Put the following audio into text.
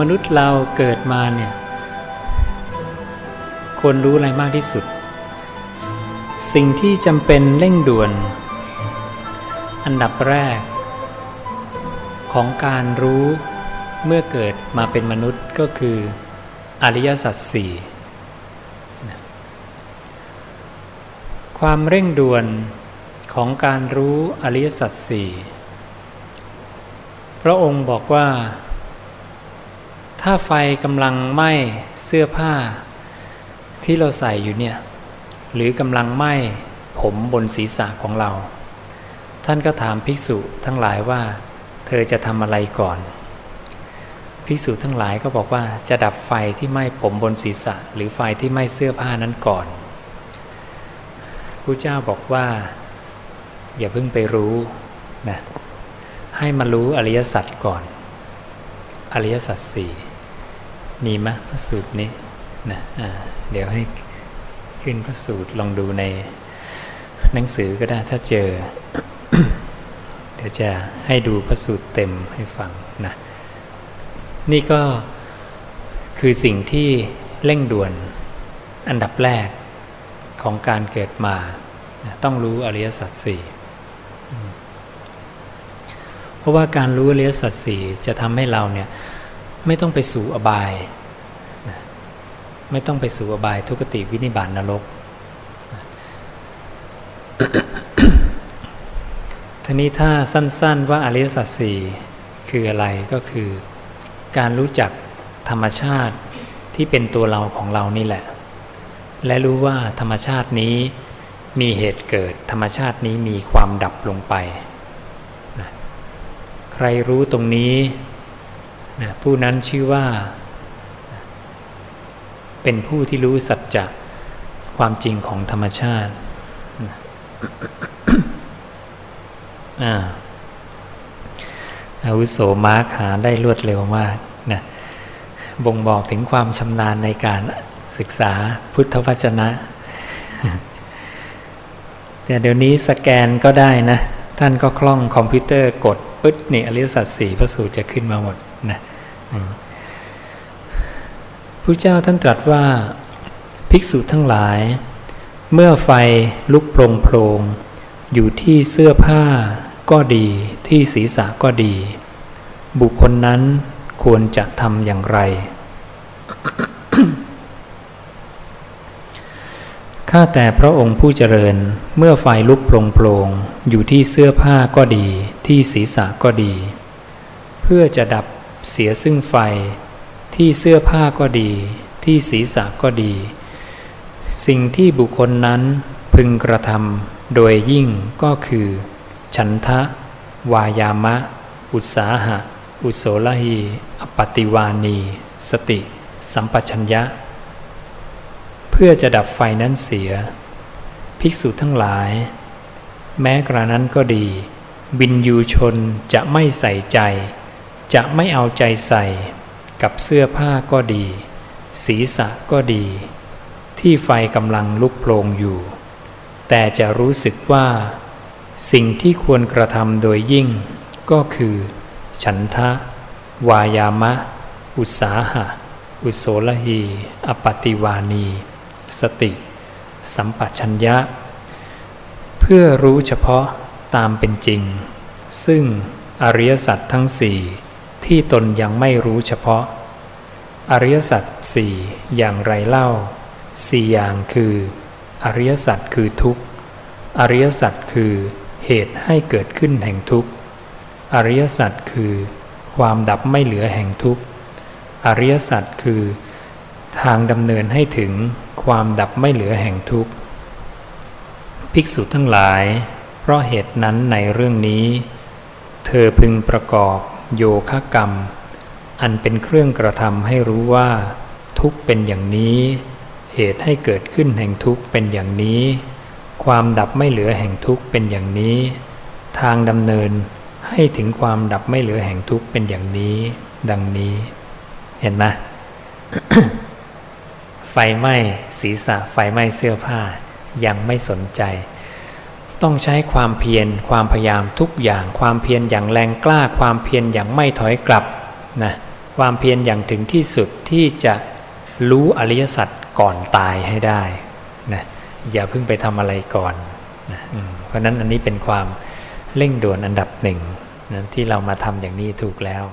มนุษย์เราเกิดมาเนี่ยควรรู้อะไรมากที่สุด สิ่งที่จำเป็นเร่งด่วน อันดับแรก ของการรู้เมื่อเกิดมาเป็นมนุษย์ก็คืออริยสัจสี่ความเร่งด่วนของการรู้อริยสัจสี่พระองค์บอกว่า ถ้าไฟกำลังไหม้เสื้อผ้า ที่เราใส่อยู่เนี่ย หรือกำลังไหม้ผมบนศีรษะของเรา ท่านก็ถามภิกษุทั้งหลายว่า เธอจะทำอะไรก่อน ภิกษุทั้งหลายก็บอกว่าจะดับไฟที่ไหม้ผมบนศีรษะ หรือไฟที่ไหม้เสื้อผ้านั้นก่อนพระเจ้าบอกว่า อย่าเพิ่งไปรู้นะให้มารู้อริยสัจก่อน อริยสัจสี่ มีไหมพระสูตรนี้นะะเดี๋ยวให้ขึ้นพระสูตรลองดูในหนังสือก็ได้ถ้าเจอ เดี๋ยวจะให้ดูพระสูตรเต็มให้ฟังนะนี่ก็คือสิ่งที่เร่งด่วนอันดับแรกของการเกิดมาต้องรู้อริยสัจสี่เพราะว่าการรู้อริยสัจสี่จะทำให้เราเนี่ย ไม่ต้องไปสู่อบายไม่ต้องไปสู่อบายทุกติวินิบาตนรกทีนี้ถ้าสั้นๆว่าอริยสัจสี่คืออะไรก็คือ การรู้จักธรรมชาติที่เป็นตัวเราของเรานี่แหละ และรู้ว่าธรรมชาตินี้มีเหตุเกิด ธรรมชาตินี้มีความดับลงไป ใครรู้ตรงนี้ นะผู้นั้นชื่อว่า เป็นผู้ที่รู้สัจจะความจริงของธรรมชาติอาอาวุโสมาร์คหาได้รวดเร็วมากนะบ่งบอกถึงความชำนาญในการศึกษาพุทธวจนะ แต่เดี๋ยวนี้สแกนก็ได้นะ ท่านก็คล่องคอมพิวเตอร์กดปึ๊ดนี่อริยสัจสี่พระสูตรจะขึ้นมาหมด นะพระเจ้าท่านตรัสว่าภิกษุทั้งหลาย เมื่อไฟลุกโปรงโพรงอยู่ที่เสื้อผ้าก็ดีที่ศีรษะก็ดี บุคคลนั้นควรจะทำอย่างไร ข้าแต่พระองค์ผู้เจริญเมื่อไฟลุกโปรงโปรงอยู่ที่เสื้อผ้าก็ดี ที่ศีรษะก็ดี เพื่อจะดับ เสียซึ่งไฟ ที่เสื้อผ้าก็ดี ที่ศีรษะก็ดี สิ่งที่บุคคลนั้นพึงกระทำโดยยิ่งก็คือ ฉันทะ วายามะ อุตสาหะ อุโสลหีอปติวานี สติ สัมปชัญญะ เพื่อจะดับไฟนั้นเสีย ภิกษุทั้งหลาย แม้กระนั้นก็ดีบินยูชนจะไม่ใส่ใจ จะไม่เอาใจใส่กับเสื้อผ้าก็ดี ศีรษะก็ดี ที่ไฟกำลังลุกโผลงอยู่ แต่จะรู้สึกว่า สิ่งที่ควรกระทำโดยยิ่ง ก็คือ ฉันทะ วายามะ อุตสาหะ อุโสลหี อปติวานี สติ สัมปชัญญะ เพื่อรู้เฉพาะตามเป็นจริง ซึ่งอริยสัจทั้งสี่ ที่ตนยังไม่รู้เฉพาะ อริยสัจสี่อย่างไรเล่าสี่อย่างคือ อริยสัจคือทุกข์อริยสัจคือเหตุให้เกิดขึ้นแห่งทุกข์อริยสัจคือ ความดับไม่เหลือแห่งทุกข์อริยสัจคือ ทางดำเนินให้ถึงความดับไม่เหลือแห่งทุกข์ภิกษุทั้งหลาย เพราะเหตุนั้นในเรื่องนี้ เธอพึงประกอบ โยคะกรรม อันเป็นเครื่องกระทำให้รู้ว่า ทุกเป็นอย่างนี้ เหตุให้เกิดขึ้นแห่งทุกเป็นอย่างนี้ ความดับไม่เหลือแห่งทุกเป็นอย่างนี้ ทางดำเนินให้ถึงความดับไม่เหลือแห่งทุกเป็นอย่างนี้ ดังนี้ เห็นไหมไฟไหม้ศีรษะไฟไหม้เสื้อผ้ายังไม่สนใจ ต้องใช้ความเพียรความพยายามทุกอย่างความเพียรอย่างแรงกล้า ความเพียรอย่างไม่ถอยกลับนะความเพียรอย่างถึงที่สุดที่จะรู้อริยสัจก่อนตายให้ได้นะอย่าเพิ่งไปทำอะไรก่อนนะเพราะนั้นอันนี้เป็นความเร่งด่วนอันดับหนึ่งนะที่เรามาทำอย่างนี้ถูกแล้ว